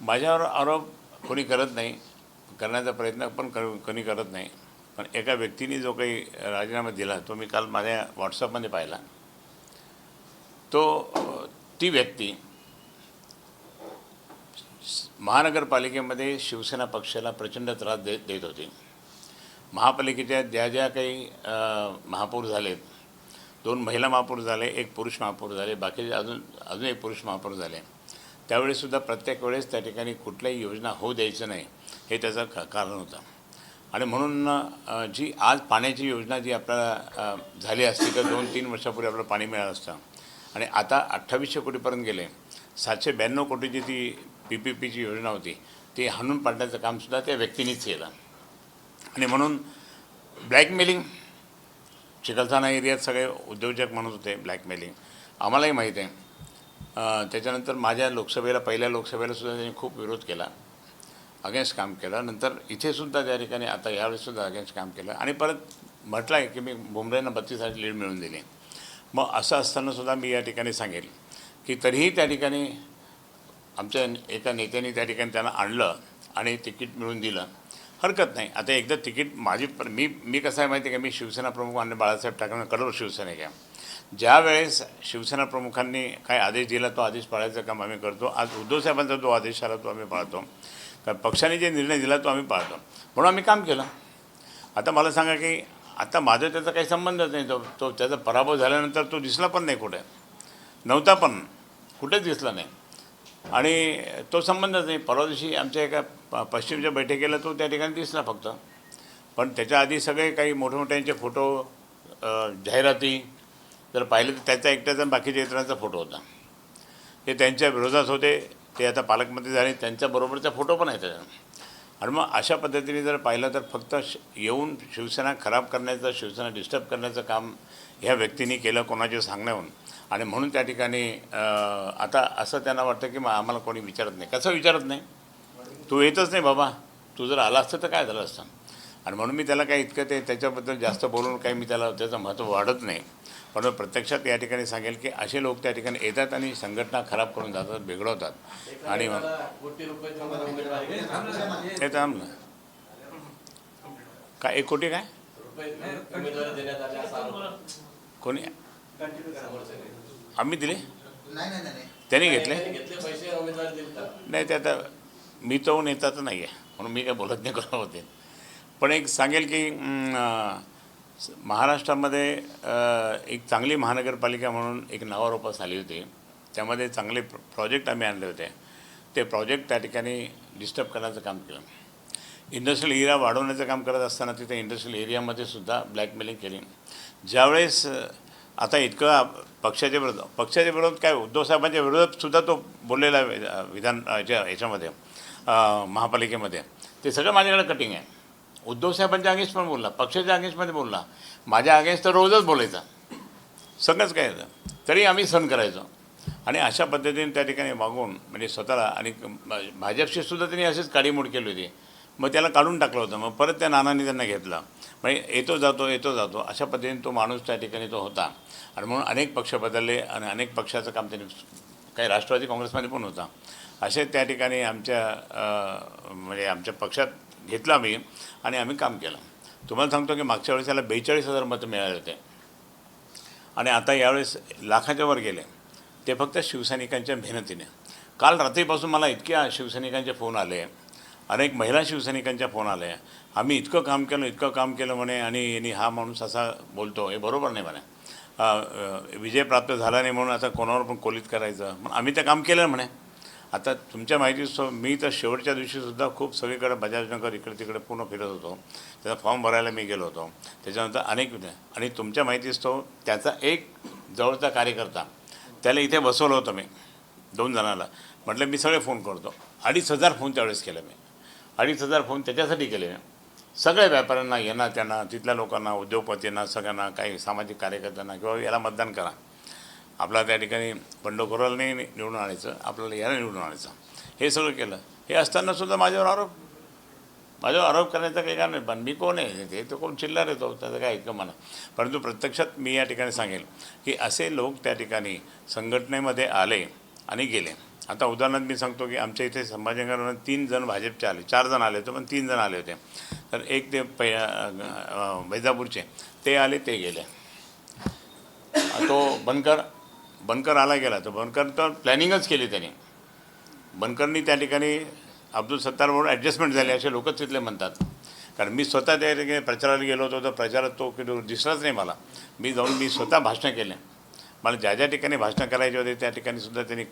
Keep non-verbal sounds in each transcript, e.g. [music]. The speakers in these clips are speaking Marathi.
माझ्यावर आरोप कोणी करत नाही करण्याचा प्रयत्न पण कर कोणी करत नाही. पण एका व्यक्तीने जो काही राजीनामा दिला तो मी काल माझ्या व्हॉट्सअपमध्ये पाहिला. तो ती व्यक्ती महानगरपालिकेमध्ये शिवसेना पक्षाला प्रचंड त्रास देत देत होती. महापालिकेच्या ज्या ज्या काही महापौर झालेत दोन महिला महापौर झाले एक पुरुष महापौर झाले बाकीचे अजून अजून एक पुरुष महापौर झाले. त्यावेळीसुद्धा प्रत्येक वेळेस त्या ठिकाणी कुठल्याही योजना होऊ द्यायचं नाही हे त्याचं क कारण होतं. आणि म्हणून जी आज पाण्याची योजना जी आपल्याला झाली असती तर दोन तीन वर्षापूर्वी आपल्याला पाणी मिळालं असतं. आणि आता अठ्ठावीसशे कोटीपर्यंत गेले. सातशे ब्याण्णव कोटीची ती पी पी पीची योजना होती. ती हाणून पाडण्याचं कामसुद्धा त्या व्यक्तीनेच केलं. आणि म्हणून ब्लॅकमेलिंग चिकलठाणा एरियात सगळे उद्योजक म्हणत होते ब्लॅकमेलिंग. आम्हालाही माहीत आहे त्याच्यानंतर माझ्या लोकसभेला पहिल्या लोकसभेला सुद्धा त्यांनी खूप विरोध केला. अगेन्स्ट काम केलं. नंतर इथे सुद्धा त्या ठिकाणी आता यावेळीसुद्धा अगेन्स्ट काम केलं. आणि परत म्हटलं आहे की मी बुमरेंना बत्तीस हजार लीड मिळवून दिली. मग असं असताना सुद्धा मी या ठिकाणी सांगेल की तरीही त्या ठिकाणी आमच्या एका नेत्याने त्या ठिकाणी त्यांना आणलं आणि तिकीट मिळवून दिलं. हरकत नाही. आता एकदा तिकीट माझी मी मी कसं आहे माहिती आहे का? मी शिवसेना प्रमुख मान्य बाळासाहेब ठाकरे कडवर शिवसैनिक आहे. ज्या वेळेस शिवसेना प्रमुखांनी काय आदेश दिला तो आदेश पाळायचं काम आम्ही करतो. आज उद्धवसाहेबांचा जो आदेश आला तो आम्ही पाळतो. कारण पक्षाने जे निर्णय दिला तो आम्ही पाळतो. म्हणून आम्ही काम केलं. आता मला सांगा की आता माझं त्याचा काही संबंधच नाही. तो तो त्याचा पराभव झाल्यानंतर तो दिसला पण नाही कुठे. नव्हता पण. कुठेच दिसला नाही. आणि तो संबंधच नाही. परवा दिवशी आमच्या एका प- पश्चिमच्या बैठकीला तो त्या ठिकाणी दिसला फक्त. पण त्याच्या आधी सगळे काही मोठमोठ्यांचे फोटो जाहिराती जर पाहिलं तर त्याचा एकट्याचा आणि बाकीच्या इतरांचा फोटो होता. ते त्यांच्या विरोधात होते ते आता पालकमंत्री झाले त्यांच्याबरोबरचा फोटो पण आहे त्याचा. आणि मग अशा पद्धतीने जर पाहिलं तर फक्त श येऊन शिवसेना खराब करण्याचं शिवसेना डिस्टर्ब करण्याचं काम ह्या व्यक्तीने केलं कोणाच्या सांगण्याहून. आणि म्हणून त्या ठिकाणी आता असं त्यांना वाटतं की मग आम्हाला कोणी विचारत नाही. कसं विचारत नाही? तू येतच नाही बाबा. तू जर आला असतं तर काय झालं असतं? आणि म्हणून मी त्याला काही इतकं ते त्याच्याबद्दल जास्त बोलून काही मी त्याला त्याचं महत्त्व वाढत नाही. पण प्रत्यक्षात या ठिकाणी सांगेल की असे लोक त्या ठिकाणी येतात आणि संघटना खराब करून जातात बिघडवतात. आणि मग ते थांब ना. काय एक कोटी काय? कोणी? आम्ही दिले? त्यांनी घेतले? नाही ते आता मी तो नेता तर नाही आहे म्हणून मी काय बोलत नाही करत होते पण एक सांगेल की महाराष्ट्रामध्ये एक चांगली महानगरपालिका म्हणून एक नावारोपास आली होती. त्यामध्ये चांगले प्र प्रोजेक्ट आम्ही आणले होते. ते प्रोजेक्ट त्या ठिकाणी डिस्टर्ब करण्याचं काम केलं. इंडस्ट्रियल एरिया वाढवण्याचं काम करत असताना तिथे इंडस्ट्रियल एरियामध्ये सुद्धा ब्लॅकमेलिंग केली. ज्यावेळेस आता इतकं पक्षाच्या विरोध पक्षाच्या विरोधात काय उद्धव साहेबांच्या विरोधात सुद्धा तो बोललेला आहे, विधान याच्या याच्यामध्ये महापालिकेमध्ये. ते सगळं माझ्याकडे कटिंग आहे. उद्धव साहेबांच्या अगेन्स्ट पण बोलला पक्षाच्या अगेन्स्टमध्ये बोलला. माझ्या अगेन्स्ट तर रोजच बोलायचा. सगळंच काय येतं तरी आम्ही सण करायचो. आणि अशा पद्धतीने त्या ठिकाणी वागून म्हणजे स्वतःला आणि भाजपशी सुद्धा त्यांनी अशीच काडीमोड केली होती. मग त्याला काढून टाकलं होतं. मग परत त्या नानांनी त्यांना घेतला. म्हणजे येतो जातो येतो जातो अशा पद्धतीने तो माणूस त्या ठिकाणी तो होता. आणि म्हणून अनेक पक्ष बदलले आणि अनेक पक्षाचं काम त्यांनी काही राष्ट्रवादी काँग्रेसमध्ये पण होता. असे त्या ठिकाणी आमच्या म्हणजे आमच्या पक्षात घेतला मी आणि आम्ही काम केलं. तुम्हाला सांगतो की मागच्या वेळेस त्याला बेचाळीस हजार मतं मिळाले होते. आणि आता यावेळेस लाखाच्या वर गेले. ते फक्त शिवसैनिकांच्या मेहनतीने. काल रात्रीपासून मला इतक्या शिवसैनिकांचे फोन आले. अनेक महिला शिवसैनिकांच्या फोन आले. आम्ही इतकं काम केलं इतकं काम केलं म्हणे आणि यांनी हा माणूस असा बोलतो. हे बरोबर नाही म्हणे. विजय प्राप्त झाला नाही म्हणून आता कोणावर पण कोलित करायचं? मग आम्ही ते काम केलं म्हणे. आता तुमच्या माहिती मी तर शेवटच्या दिवशीसुद्धा खूप सगळीकडे बजाजनगर इकडे तिकडे पूर्ण फिरत होतो. त्याचा फॉर्म भरायला मी गेलो होतो. त्याच्यानंतर अनेक विद्या आणि तुमच्या माहितीच तो त्याचा एक जवळचा कार्यकर्ता त्याला इथे बसवलं होतं मी दोन जणांना. म्हटलं मी सगळे फोन करतो. अडीच हजार फोन त्यावेळेस केले मी. अडीच हजार फोन त्याच्यासाठी केले सगळ्या व्यापाऱ्यांना यांना त्यांना तिथल्या लोकांना उद्योगपतींना सगळ्यांना काही सामाजिक कार्यकर्त्यांना किंवा याला मतदान करा. आपला त्या ठिकाणी बंडखोराला नाही निवडून आणायचं आपल्याला याला निवडून आणायचं. हे सगळं केलं. हे असतानासुद्धा माझ्यावर आरोप माझ्यावर आरोप करण्याचं काही कारण नाही. पण मी कोण आहे? ते तो कोण चिल्लर येतो त्याचं काय ऐकतं मला. परंतु प्रत्यक्षात मी या ठिकाणी सांगेल की असे लोक त्या ठिकाणी संघटनेमध्ये आले आणि गेले. आता उदाहरणार्थ मी सांगतो की आमच्या इथे संभाजीनगरमध्ये तीन जण भाजपचे आले. चार जण आले होते पण तीन जण आले होते. तर एक ते पै वैजापूरचे. ते आले ते गेले. तो बनकर बनकर आला गेला. तर बनकर तर प्लॅनिंगच केली त्यांनी. बनकरनी त्या ठिकाणी अब्दुल सत्तारबरोबर ॲडजस्टमेंट झाली असे लोकच तिथले म्हणतात. कारण मी स्वतः त्या ठिकाणी प्रचाराला गेलो होतो तर प्रचारात तो किती दिसलाच नाही मला. मी जाऊन मी स्वतः भाषणं केले. मला ज्या ज्या ठिकाणी भाषणं करायचे होते त्या ठिकाणी सुद्धा त्यांनी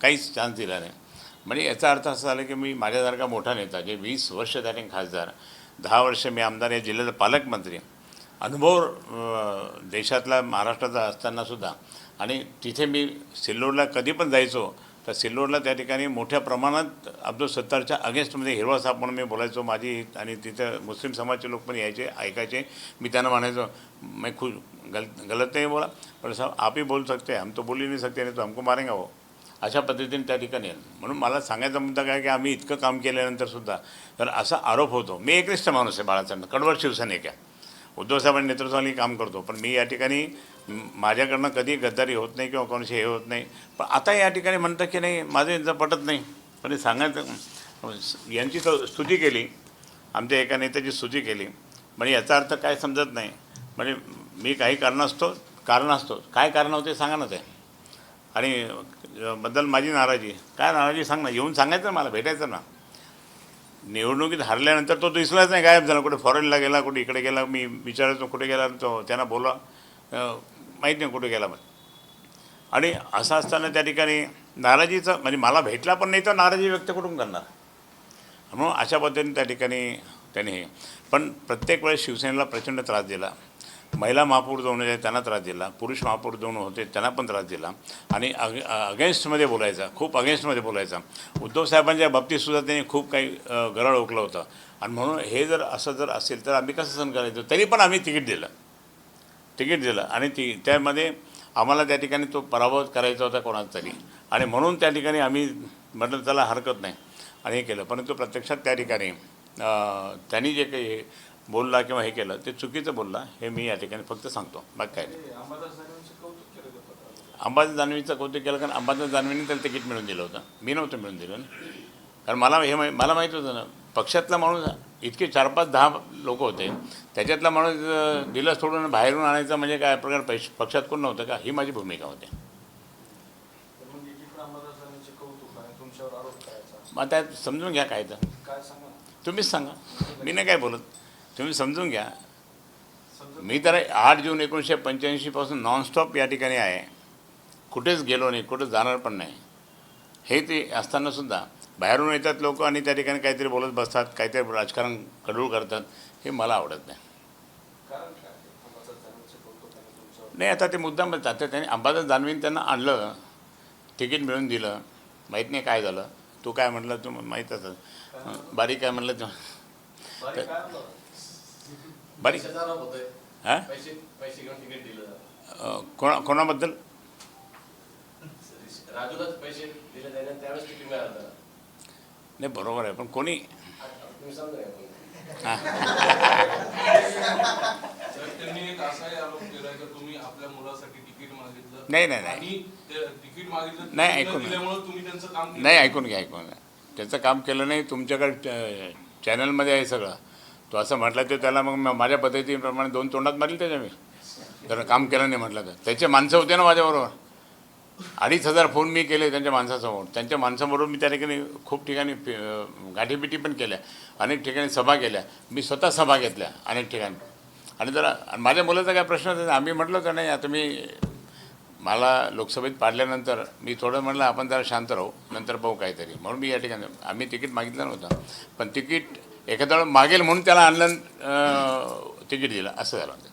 काहीच चान्स दिला नाही. म्हणजे याचा अर्थ असा झाला की मी माझ्यासारखा मोठा नेता जे वीस वर्ष त्या ठिकाणी खासदार दहा वर्ष मी आमदार या जिल्ह्याचा पालकमंत्री अनुभव देशातला महाराष्ट्राचा असतानासुद्धा आणि तिथे मी सिल्लोडला कधी पण जायचो तर सिल्लोडला त्या ठिकाणी मोठ्या प्रमाणात अब्दुल सत्तारच्या अगेन्स्टमध्ये हिरवा साप म्हणून मी बोलायचो माझी आणि तिथं मुस्लिम समाजचे लोक पण यायचे ऐकायचे. मी त्यांना म्हणायचो मी खुश गल गलत नाही बोला पण साहब आप ही बोल सकते हम तो बोलू नाही सकते नहीं तो हमको मारेंगे हो अशा पद्धतीने त्या ठिकाणी म्हणून मला सांगायचा मुद्दा काय की आम्ही इतकं काम केल्यानंतरसुद्धा तर असा आरोप होतो. मी एकनिष्ठ माणूस आहे बाळासाहेब कडवड शिवसैनिक. आहे उद्धव साहेबांच्या नेतृत्वाने काम करतो. पण मी या ठिकाणी माझ्याकडनं कधी गद्दारी होत नाही किंवा कोणाशी हे होत नाही. पण आता या ठिकाणी म्हणतं की नाही माझं यांचं पटत नाही. पण हे सांगायचं यांची स्तुती केली. आमच्या एका नेत्याची स्तुती केली. म्हणजे याचा अर्थ काय समजत नाही. म्हणजे मी काही कारण असतो कारण असतो काय कारण होते सांगा ना ते. आणि बद्दल माझी नाराजी. काय नाराजी सांग ना. येऊन सांगायचं ना मला भेटायचं ना. निवडणुकीत हरल्यानंतर तो दिसलाच नाही गायब झाला. कुठे फॉरेनला गेला कुठे इकडे गेला मी विचारायचो कुठे गेला तो त्यांना बोला माहीत नाही कुठे गेला मग आणि असं असताना त्या ठिकाणी नाराजीचं म्हणजे मला भेटला पण नाही तर नाराजी व्यक्त कुठून करणार? म्हणून अशा पद्धतीने त्या ठिकाणी त्यांनी हे पण प्रत्येक वेळेस शिवसेनेला प्रचंड त्रास दिला. महिला महापौर दोन होते त्यांना त्रास दिला. पुरुष महापौर दोन होते त्यांना पण त्रास दिला. आणि अग अगेन्स्टमध्ये बोलायचा खूप अगेन्स्टमध्ये बोलायचा. उद्धव साहेबांच्या बाबतीतसुद्धा त्यांनी खूप काही गरळ ओकलं होतं. आणि म्हणून हे जर असं जर असेल तर आम्ही कसं सहन करायचं? तरी पण आम्ही तिकीट दिलं. तिकीट दिलं. आणि ती त्यामध्ये आम्हाला त्या ठिकाणी तो पराभव करायचा होता कोणाचा तरी. आणि म्हणून त्या ठिकाणी आम्ही म्हटलं त्याला हरकत नाही. आणि हे केलं. परंतु प्रत्यक्षात त्या ठिकाणी त्यांनी जे काही बोलला किंवा हे केलं ते चुकीचं बोलला हे मी या ठिकाणी फक्त सांगतो बाकी काय नाही. अंबादास दानवीचं कौतुक केलं कारण अंबादास दानवीने त्याला तिकीट मिळून दिलं होतं. मी नव्हतं मिळून दिलं ना. कारण मला हे माहि- मला माहीत होतं ना पक्षातला माणूस इतके चार पाच दहा लोक होते त्याच्यातला माणूस दिलं सोडून बाहेरून आणायचा म्हणजे काय प्रकार पैश पक्षात कोण नव्हतं का ही माझी भूमिका होती. मग त्यात समजून घ्या काय तर. काय सांगा? तुम्हीच सांगा. मी नाही काय बोलत. तुम्ही समजून घ्या. मी तर आठ जून एकोणीसशे पंच्याऐंशीपासून नॉनस्टॉप या ठिकाणी आहे. कुठेच गेलो नाही कुठं जाणार पण नाही. हे ते असतानासुद्धा बाहेरून येतात लोक आणि त्या ठिकाणी काहीतरी बोलत बसतात काहीतरी राजकारण कडूळ करतात हे मला आवडत नाही. नाही आता ते मुद्दाम बोलतात त्यांनी अंबादास दानवीन त्यांना आणलं तिकीट मिळून दिलं. माहीत नाही काय झालं. तू काय म्हटलं तू माहीत असत बारीक काय म्हणलं तू? बारीक हां? पैसे पैसे घेऊन तिकीट दिलं अं, कोणा कोणाबद्दल. नाही बरोबर आहे पण कोणी? नाही, नाही, नाही. नाही, ऐकून न घ्या. दिल्यामुळे तुम्ही त्यांचं काम केलं. नाही ऐकून घ्या ऐकून घ्या. त्याचं काम केलं नाही तुमच्याकडे चॅनलमध्ये आहे सगळं. तो असं म्हटलं तर त्याला मग माझ्या पद्धतीप्रमाणे दोन तोंडात मारली त्याच्या मी. जर काम केलं नाही म्हटलं तर. त्याचे माणसं होते ना माझ्याबरोबर. अडीच हजार फोन मी केले त्यांच्या माणसासमोर. त्यांच्या माणसाबरोबर मी त्या ठिकाणी खूप ठिकाणी गाठीपिटी गाठीबिटी पण केल्या. अनेक ठिकाणी सभा केल्या. मी स्वतः सभा घेतल्या अनेक ठिकाणी. आणि जरा माझ्या मुलाचा काय प्रश्न होता आम्ही म्हटलं तर नाही आता मी मला लोकसभेत पाडल्यानंतर मी थोडं म्हटलं आपण जरा शांत राहू नंतर पाहू काहीतरी. म्हणून मी या ठिकाणी आम्ही तिकीट मागितलं नव्हतं. पण तिकीट वेळेला मागेल म्हणून त्याला अं, तिकीट दिलं असं झालं होतं.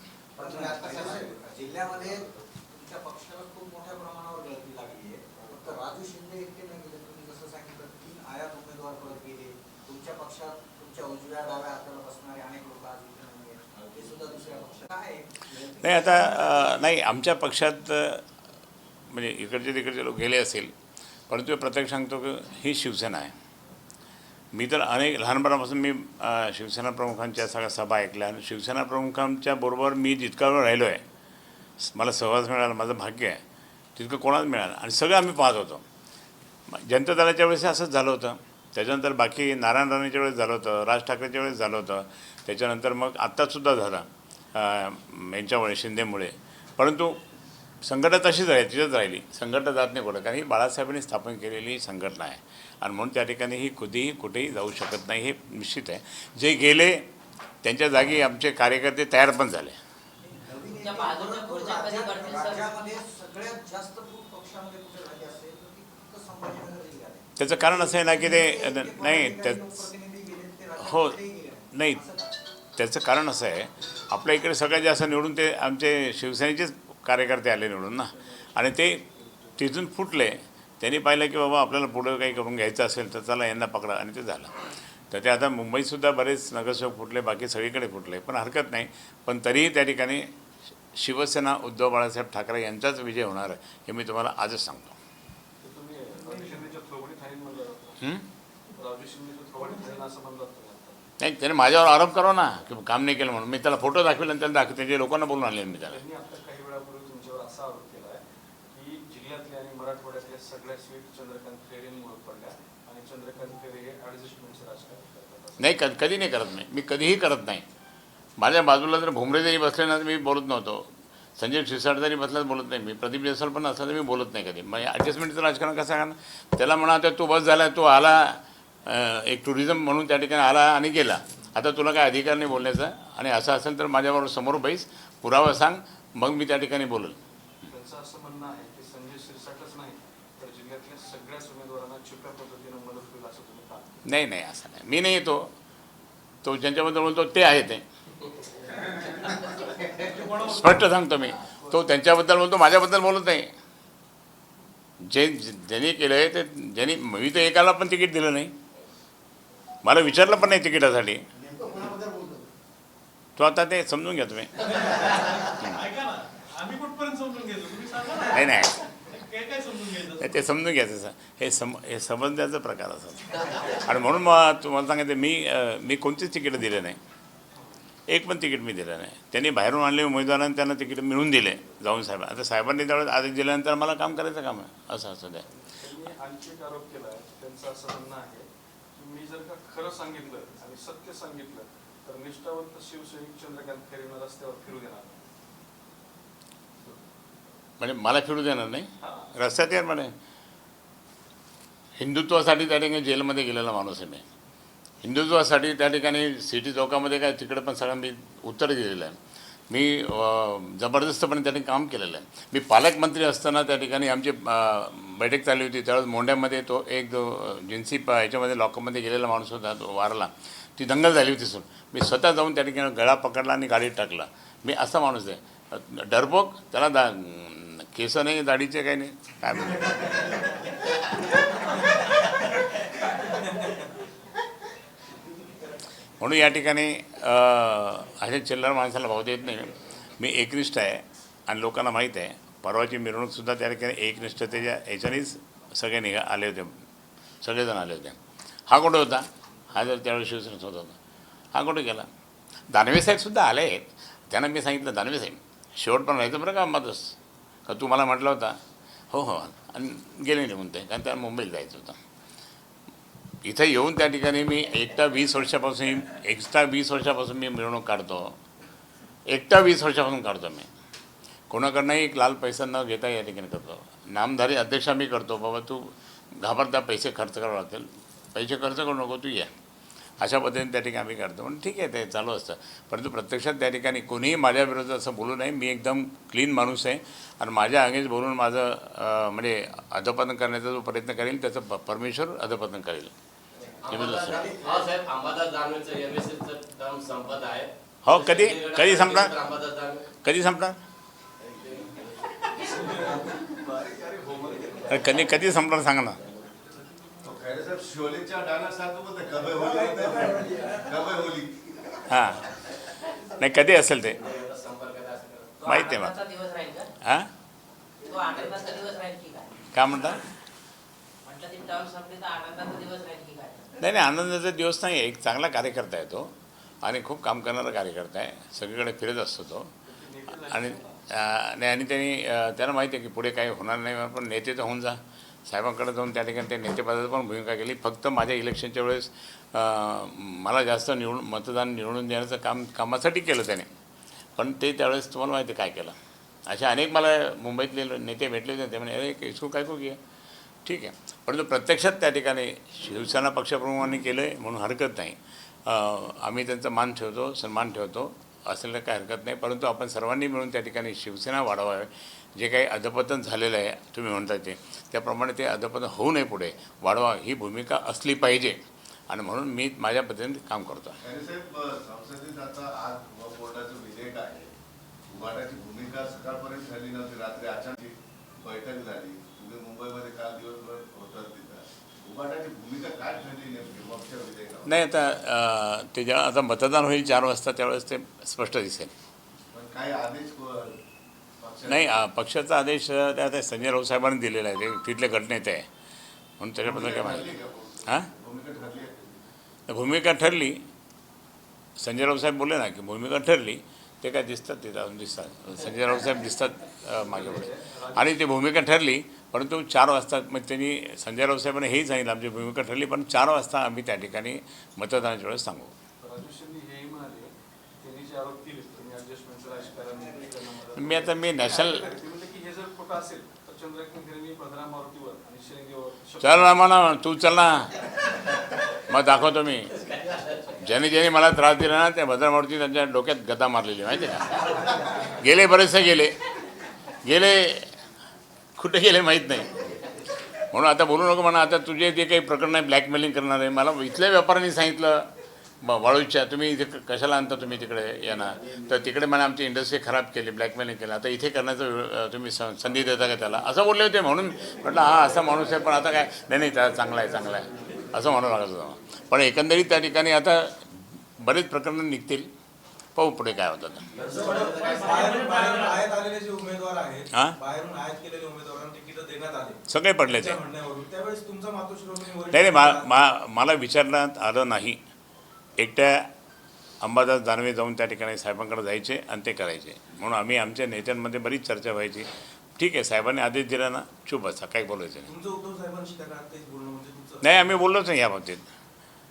नाही आता नाही आमच्या पक्षात म्हणजे इकडचे तिकडचे लोक गेले असेल परंतु प्रत्येक सांगतो की ही शिवसेना आहे. मी तर अनेक लहानपणापासून मी शिवसेना प्रमुखांच्या सगळ्या सभा ऐकल्या आणि शिवसेना प्रमुखांच्या बरोबर मी जितका वेळ राहिलो आहे मला सहवास मिळाला माझं भाग्य आहे तितकं कोणाच मिळालं आणि सगळं आम्ही पाहत होतो. जनता दलाच्या वेळेस असंच झालं होतं. त्याच्यानंतर बाकी नारायण राणेच्या वेळेस झालं होतं राज ठाकरेच्या वेळेस झालं होतं. त्याच्यानंतर मग आत्तासुद्धा झालं यांच्यामुळे शिंदेमुळे. परंतु संघटना तशीच राहील तिथंच राहिली. संघटना जात नाही कुठं कारण ही बाळासाहेबांनी स्थापन केलेली संघटना आहे. आणि म्हणून त्या ठिकाणी ही कधीही कुठेही जाऊ शकत नाही हे निश्चित आहे. जे गेले त्यांच्या जागी आमचे कार्यकर्ते तयार पण झाले. त्याचं कारण असं आहे ना की ते इतके नाही त्या हो नाही. त्याचं कारण असं आहे आपल्या इकडे सगळ्यात जास्त निवडून ते आमचे शिवसेनेचेच कार्यकर्ते आले निवडून ना. आणि ते तिथून फुटले. त्यांनी पाहिलं की बाबा आपल्याला पुढं काही करून घ्यायचं असेल तर चला यांना पकडा आणि ते झालं. तर ते आता मुंबईतसुद्धा बरेच नगरसेवक फुटले बाकी सगळीकडे फुटले. पण हरकत नाही. पण तरीही त्या ठिकाणी शिवसेना उद्धव बाळासाहेब ठाकरे यांचाच विजय होणार आहे हे मी तुम्हाला आजच सांगतो. नाही त्याने माझ्यावर आरोप करा ना की काम नाही केलं म्हणून. मी त्याला फोटो दाखवेल आणि त्याला दाखव त्याच्या लोकांना बोलून आणले मी त्याला त्यांनी आता काही वेळापूर्वी तुमच्यावर असा आरोप केला आहे की जिल्ह्यातल्या आणि मराठवाड्यातल्या सगळ्या सीट चंद्रकांत खैरेंमुळे पडल्या आणि चंद्रकांत खैरे हे ॲडजस्टमेंटचं राजकारण करतात नाही कध कधी नाही करत नाही. मी कधीही करत नाही. माझ्या बाजूला जर भुमरे जरी बसले ना तर मी बोलत नव्हतो. संजय शिरसाट जरी बसला तर बोलत नाही. मी प्रदीप जयस्वाल पण असला तर मी बोलत नाही कधी. मग ॲडजस्टमेंटचं राजकारण कसं करणार त्याला म्हणा आता तू बस झाला तू आला एक टुरिझम म्हणून त्या ठिकाणी आला आणि गेला. आता तुला काय अधिकार नाही बोलण्याचा? आणि असं असेल तर माझ्याबरोबर समोर बैस पुरावा सांग मग मी त्या ठिकाणी बोलेल. त्यांचं असं म्हणणं आहे की संजय शिरसाटच नाही तर जिल्ह्यातल्या सगळ्याच उमेदवारांना छुप्या पद्धतीनं मदत होईल असं तुम्ही का? नाही नाही असं नाही. मी नाही येतो. तो ज्यांच्याबद्दल बोलतो ते आहे ते. स्पष्ट सांगतो मी. तो त्यांच्याबद्दल बोलतो माझ्याबद्दल बोलत नाही. जे ज्यांनी केलं आहे ते ज्यांनी मी तर एकाला पण तिकीट दिलं नाही. मला विचारलं पण नाही तिकिटासाठी. तो आता ते समजून घ्या तुम्ही. आम्ही कुठपर्यंत समजून घेतो तुम्ही सांगा ना. नाही नाही. काय काय समजून घ्यायचं? ते- ते समजून घ्यायचं सर. हे सम हे समजण्याचा प्रकार असतात आणि म्हणून मग तुम्हाला सांगायचं मी अं, मी कोणतीच तिकीटं दिले नाही. एक पण तिकीट मी दिलं नाही. त्यांनी बाहेरून आणले उमेदवारांनी त्यांना तिकीट मिळून दिले जाऊन साहेब आता साहेबांनी त्यावेळेस आदेश दिल्यानंतर मला काम करायचं काम आहे. असं असं त्यांनी आणखी एक आरोप केला आहे त्यांचं असं म्हणणं आहे की मी जर का खरं सांगितलं आणि सत्य सांगितलं तर निष्ठावंत शिवसैनिक चंद्रकांत खैरेंना रस्त्यावर फिरू देणार नाही. म्हणजे मला फिरू देणार नाही. रस्त्यात यार म्हणे. हिंदुत्वासाठी त्या ठिकाणी जेलमध्ये गेलेला माणूस आहे मी. हिंदुत्वासाठी त्या ठिकाणी सिटी चौकामध्ये काय तिकडे पण सगळं मी उत्तर दिलेलं आहे. मी जबरदस्तपणे त्या ठिकाणी काम केलेलं आहे. मी पालकमंत्री असताना त्या ठिकाणी आमची बैठक चालली होती. त्यावेळेस मोंढ्यामध्ये तो एक जो जिन्सी प ह्याच्यामध्ये लॉकअपमध्ये गेलेला माणूस होता तो वारला. ती दंगल झाली होती सर. मी स्वतः जाऊन त्या ठिकाणी गळा पकडला आणि गाडीत टाकला. मी असा माणूस आहे. डरपोक त्याला दा केस नाही दाढीचे काही नाही. काय म्हणतो म्हणून या ठिकाणी अशा चिल्लर माणसाला भाव देत नाही. मी एकनिष्ठ आहे आणि लोकांना माहीत आहे. परवाची मिरवणूकसुद्धा त्या ठिकाणी एकनिष्ठतेच्या याच्यानेच सगळे निघा आले होते. सगळेजण आले होते. हा कुठं होता? हा जर त्यावेळेस शिवसेना होत होता. हा कुठे गेला? दानवे साहेबसुद्धा आले आहेत त्यांना मी सांगितलं दानवे साहेब शेवट पण राहायचं बरं का मधच का तू मला म्हटला होता? हो हो. आणि गेले निघून ते कारण त्याला मुंबईला जायचं होतं. इथं येऊन त्या ठिकाणी मी एकटा वीस वर्षापासून एक्स्ट्रा वीस वर्षापासून मी मिरवणूक काढतो. एकटा वीस वर्षापासून काढतो मी. कोणाकडनंही एक लाल पैसा न घेता या ठिकाणी करतो. नामधारी अध्यक्ष मी करतो. बाबा तू घाबरता पैसे खर्च करावं लागतील. पैसे खर्च करू नको तू या. अशा पद्धतीने त्या ठिकाणी आम्ही करतो. पण ठीक आहे ते चालू असतं. परंतु प्रत्यक्षात त्या ठिकाणी कोणीही माझ्या विरोधात असं बोलू नये. मी एकदम क्लीन माणूस आहे आणि माझ्या अंगेज बोलून माझं म्हणजे अधपतन करण्याचा जो प्रयत्न करेल त्याचं प- परमेश्वर अधपतन करेल. हे [laughs] कधी- कधी संपणार? कधी संपणार? कधी कधी संपणार सांगा ना. साहब शोलेच्या डाण्यासारखं बोलते कबे होली. कबे होली? हां नाही कधी असेल ते? माहिती आहे मला. का हां? तो आनंदाचा दिवस राहील की काय म्हणता? नाही नाही आनंदाचा दिवस नाही एक चांगला कार्यकर्ता आहे तो. आणि खूप काम करणारा कार्यकर्ता आहे. सगळीकडे फिरत असतो तो. आणि नाही आणि त्यांनी त्यांना माहिती आहे की पुढे काही होणार नाही पण नेते तर होऊन जा. साहेबांकडे जाऊन त्या ठिकाणी ते नेतेपदाची पण भूमिका केली. फक्त माझ्या इलेक्शनच्या वेळेस मला जास्त निवडून मतदान निवडून देण्याचं काम कामासाठी केलं त्याने. पण ते त्यावेळेस तुम्हाला माहिती आहे काय केलं. असे अनेक मला मुंबईतले नेते भेटले होते. ते म्हणे अरे इसको काय को किया? ठीक आहे. परंतु प्रत्यक्षात त्या ठिकाणी शिवसेना पक्षप्रमुखांनी केलं आहे म्हणून हरकत नाही. आम्ही त्यांचा मान ठेवतो सन्मान ठेवतो असलेलं काय हरकत नाही. परंतु आपण सर्वांनी मिळून त्या ठिकाणी शिवसेना वाढवावी. जे काही अधपतन झालेलं आहे तुम्ही म्हणता ते. त्याप्रमाणे ते अधपतन होऊ नये पुढे. वाढवा ही भूमिका असली पाहिजे. आणि म्हणून मी माझ्या पद्धतीने काम करतो. बैठक झाली. मुंबईमध्ये काल दिवसभर नाही आता ते जेव्हा आता मतदान होईल चार वाजता त्यावेळेस ते स्पष्ट दिसेल. नाही पक्षाचा आदेश त्या त्या संजय राऊत साहेबांनी दिलेला आहे. ते तिथले गटनेते आहे. म्हणून त्याच्याबद्दल काय माहिती? हां? भूमिका ठरली संजय राऊत साहेब बोलले ना की भूमिका ठरली. ते काय दिसतात तिथं अजून दिसतात. संजय राऊत साहेब दिसतात पुढे आणि ती भूमिका ठरली परंतु चार वाजता मग त्यांनी संजय राऊत साहेबांनी हेही सांगितलं आमची भूमिका ठरली पण चार वाजता आम्ही त्या ठिकाणी मतदानाच्या वेळेस सांगू राजू शिंदे हेही म्हणाले त्यांनी जे आरोप केले तुम्ही ऍडजस्टमेंटचं राजकारण करण्यामध्ये- मी आता मी नॅशनल चल ना म्हणा तू चल ना. मग दाखवतो मी. ज्याने ज्याने मला त्रास दिला ना त्या भद्रामूर्ती त्यांच्या डोक्यात गदा मारलेली माहिती आहे का? गेले बरेचसे गेले. गेले कुठे गेले माहीत नाही. म्हणून आता बोलू नको म्हणा आता तुझे जे काही प्रकरण आहे ब्लॅकमेलिंग करणार आहे मला इथल्या व्यापाऱ्यांनी सांगितलं. ब- वाळूच्या तुम्ही इथे कशाला आणता तुम्ही तिकडे येणार तर तिकडे मला आमची इंडस्ट्री खराब केली ब्लॅकमेलिंग केलं. आता इथे करण्याचं वेळ- तुम्ही संधी देता का त्याला? असं बोलले होते म्हणून म्हटलं हा असा माणूस आहे पण आता काय? नाही नाही त्याला चांगला आहे चांगला आहे. असं म्हणू लागत होतं पण एकंदरीत त्या ठिकाणी आता बरेच प्रकरणं निघतील. पाहू पुढे काय होतं हा? सगळे पडले ते नाही मला विचारण्यात आलं नाही. एकट्या अंबादास दानवे जाऊन त्या ठिकाणी साहेबांकडे जायचे आणि ते करायचे. म्हणून आम्ही आमच्या नेत्यांमध्ये बरीच चर्चा व्हायची. ठीक आहे साहेबांनी आदेश दिला ना चुप बसा काही बोलायचं नाही. म्हणजे नाही आम्ही बोललोच नाही या बाबतीत.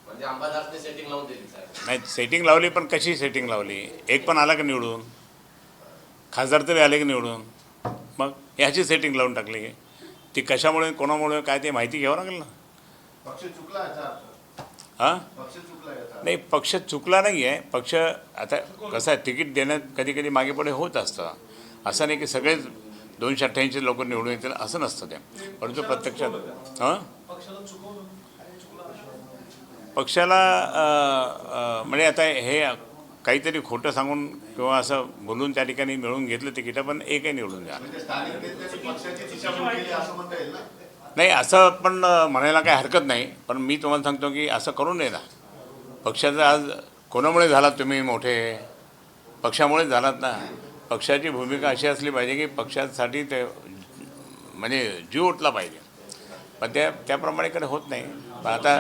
म्हणजे अंबादासने सेटिंग लावून दिली साहेब. नाही सेटिंग लावली पण कशी सेटिंग लावली? एक पण आला का निवडून? खासदार तरी आले की निवडून? मग ह्याची सेटिंग लावून टाकली. ती कशामुळे कोणामुळे काय ते माहिती घ्यावं लागेल ना पक्ष चुकला याचा अर्थ हां. नाही पक्ष चुकला नाही आहे पक्ष आता कसं आहे तिकीट देण्यात कधी कधी मागे पुढे होत असतं. असं नाही की सगळेच दोनशे अठ्ठ्याऐंशी लोक निवडून येतील असं नसतं ते. परंतु प्रत्यक्षात हां? पक्षाला म्हणजे आता हे काहीतरी खोटं सांगून किंवा असं बोलून त्या ठिकाणी मिळवून घेतलं तिकीटं पण एकही निवडून द्या. नाही असं पण म्हणायला काही हरकत नाही. पण मी तुम्हाला सांगतो की असं करू नये ना पक्षाचा आज कोणामुळे झालात तुम्ही मोठे? पक्षामुळेच झालात ना. पक्षाची भूमिका अशी असली पाहिजे की पक्षासाठी ते म्हणजे जीव उठला पाहिजे. पण त्या त्याप्रमाणे कडे होत नाही. पण आता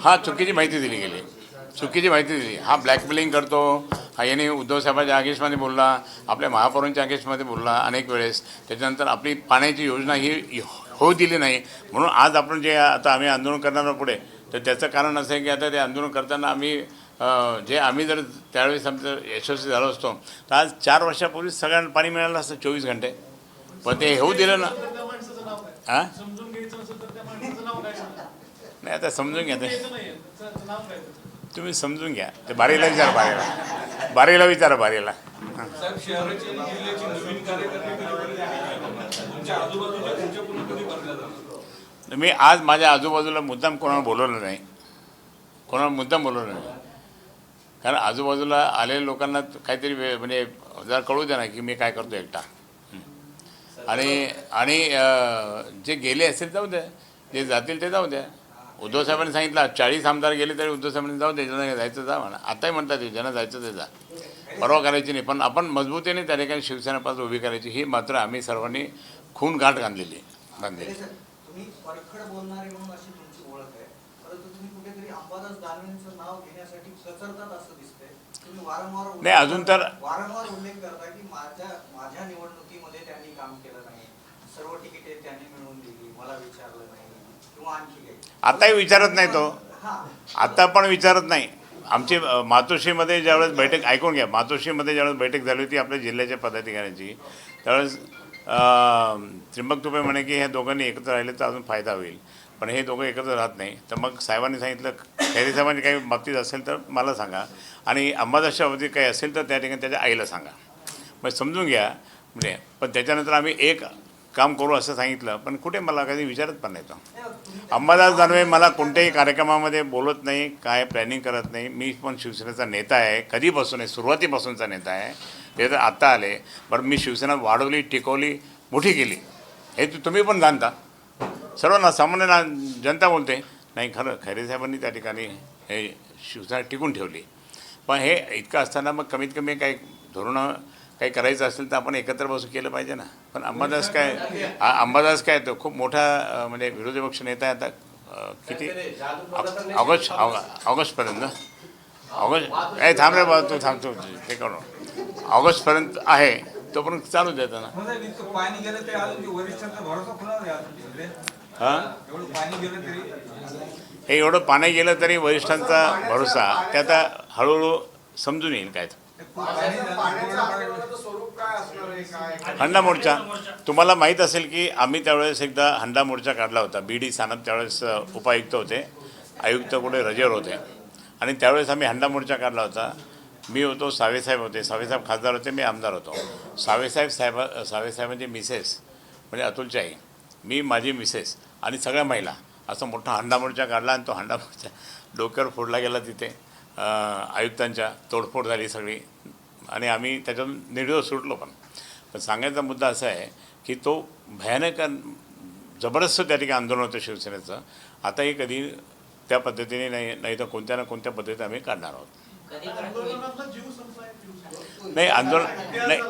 हा चुकीची माहिती दिली गेली. चुकीची माहिती दिली. हा ब्लॅकमेलिंग करतो. हा याने उद्धव साहेबांच्या आगेशमध्ये बोलला. आपल्या महापौरांच्या आगेशमध्ये बोलला अनेक वेळेस. त्याच्यानंतर आपली पाण्याची योजना ही होऊ दिली नाही. म्हणून आज आपण जे आता आम्ही आंदोलन करणार आहोत पुढे तर त्याचं कारण असं आहे की आता ते आंदोलन करताना आम्ही जे आम्ही जर त्यावेळेस आमचं यशस्वी झालो असतो तर आज चार वर्षापूर्वी सगळ्यांना पाणी मिळालं असतं चोवीस घंटे. पण ते होऊ दिलं ना. हां नाही आता समजून घ्या तुम्ही समजून घ्या. ते बारीला विचारा बारीला. बारीला विचारा बारीला. मी आज माझ्या आजूबाजूला मुद्दाम कोणाला बोलवलं नाही. कोणाला मुद्दाम बोलवलं नाही. कारण आजूबाजूला आलेल्या लोकांना काहीतरी म्हणजे जरा कळू द्या ना की मी काय करतो एकटा. आणि आणि जे गेले असेल जाऊ द्या. जे जातील ते जाऊ द्या. उद्धव साहेबांनी सांगितलं चाळीस आमदार गेले तरी उद्धव साहेबांनी जाऊ दे ज्यांना जायचं जा म्हणा. आताही म्हणतात ज्यांना जायचं ते जा. परवा करायची नाही. पण आपण मजबूतीने त्या ठिकाणी शिवसेना उभी करायची ही मात्र आम्ही सर्वांनी खून गाठ बांधलेली उल्लेख नाही, अजून तर- करता- वारंवार उल्लेख करता की माझ्या माझ्या निवडणुकीमध्ये त्यांनी काम केलं नाही. सर्व तिकिटे त्यांनी मिळवून दिली मला विचारलं नाही. किंवा आणखी काही. आताही विचारत नाही तो. हा. आता पण विचारत नाही. आमची मातोश्रीमध्ये ज्यावेळेस बैठक ऐकून घ्या मातोश्रीमध्ये ज्यावेळेस बैठक झाली होती आपल्या जिल्ह्याच्या पदाधिकाऱ्यांची त्यावेळेस अ, त्र्यंबक तुपे म्हणे की ह्या दोघांनी एकत्र राहिले तर अजून फायदा होईल. पण हे दोघं एकत्र राहत नाही. तर मग साहेबांनी सांगितलं खैरे साहेबांनी काही बाबतीत असेल तर मला सांगा. आणि अंबादासच्या बाबतीत काही असेल तर त्या ठिकाणी त्याच्या आईला सांगा. मग समजून घ्या. म्हणजे पण त्याच्यानंतर आम्ही एक काम करू असं सांगितलं पण कुठे मला कधी विचारत पण नाही तो. अंबादास दानवे मला कोणत्याही कार्यक्रमामध्ये बोलत नाही काय प्लॅनिंग करत नाही. मी पण शिवसेनेचा नेता आहे कधीपासून आहे सुरुवातीपासूनचा नेता आहे. ते तर आत्ता आले पण मी शिवसेना वाढवली टिकवली मोठी केली. हे तुम्ही पण जाणता. सर्वांना सामान्य ना जनता बोलते नाही खरं खैरे साहेबांनी त्या ठिकाणी हे शिवसेना टिकून ठेवली. पण हे इतकं असताना मग कमीत कमी काही धोरणं काही करायचं असेल तर आपण एकत्र बसून केलं पाहिजे ना. पण अंबादास काय अंबादास काय तो खूप मोठा म्हणजे विरोधी पक्ष नेता आहे आता किती? ऑग- ऑगस्ट ऑग- ऑगस्टपर्यंत ना? ऑगस्ट ए थांब रे बाबा तू थांबतो ते करू ऑगस्टपर्यंत आहे तोपर्यंत चालू देतं ना. म्हणजे पाणी तरी ते. हां? एवढं पाणी गेलं तरी? हे एवढं पाणी गेलं तरी वरिष्ठांचा भरोसा ते आता हळूहळू समजून येईल काय हंडा मोर्चा. तुम्हाला माहीत असेल की आम्ही त्यावेळेस एकदा हंडा मोर्चा काढला होता. बी डी सानप त्यावेळेस उपायुक्त होते. आयुक्त कुठे रजेवर होते. आणि त्यावेळेस आम्ही हंडा मोर्चा काढला होता. मी होतो सावेसाहेब होते. सावेसाहेब खासदार होते मी आमदार होतो. सावेसाहेब साहेब सावेसाहेबांचे मिसेस म्हणजे अतुलची आई मी माझी मिसेस आणि सगळ्या महिला. असा मोठा हंडा मोर्चा काढला आणि तो हंडा मोर्चा डोक्यावर फोडला गेला तिथे. आयुक्तांच्या तोडफोड झाली सगळी. आणि आम्ही त्याच्यातून निर्दोष सुटलो पण. पण सांगायचा मुद्दा असा आहे की तो भयानक जबरदस्त त्या ठिकाणी आंदोलन होतं शिवसेनेचं. आताही कधी त्या पद्धतीने नाही नाही तर कोणत्या ना कोणत्या पद्धतीने आम्ही काढणार आहोत. नाही आंदोलन नाही.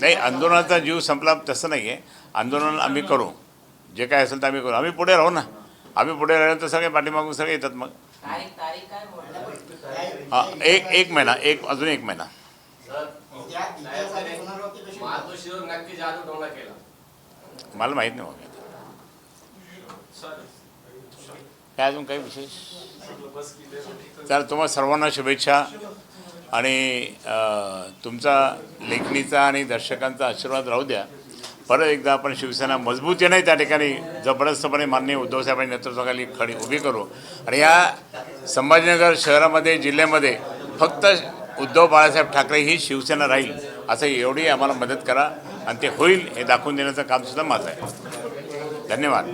नाही आंदोलनाचा जीव संपला तसं नाही आहे. आंदोलन आम्ही करू. जे काय असेल तर आम्ही करू. आम्ही पुढे राहू ना. आम्ही पुढे राहिलो तर सगळे पाठीमागून सगळे येतात मग. हा एक एक महिना एक अजून एक महिना? मातोश्रीवर नक्की जादू केला. मला माहीत नाही मग काय अजून काही विशेष? तर तुम्हाला सर्वांना शुभेच्छा. आणि अ, तुमचा लेखणीचा आणि दर्शकांचा आशीर्वाद राहू द्या. परत एकदा आपण शिवसेना मजबूतीने त्या ठिकाणी जबरदस्तपणे माननीय उद्धवसाहेबांच्या नेतृत्वाखाली खडी उभी करू. आणि या संभाजीनगर शहरामध्ये जिल्ह्यामध्ये फक्त उद्धव बाळासाहेब ठाकरे ही शिवसेना राहील असं एवढी आम्हाला मदत करा आणि ते होईल हे दाखवून देण्याचं कामसुद्धा माझं आहे. धन्यवाद.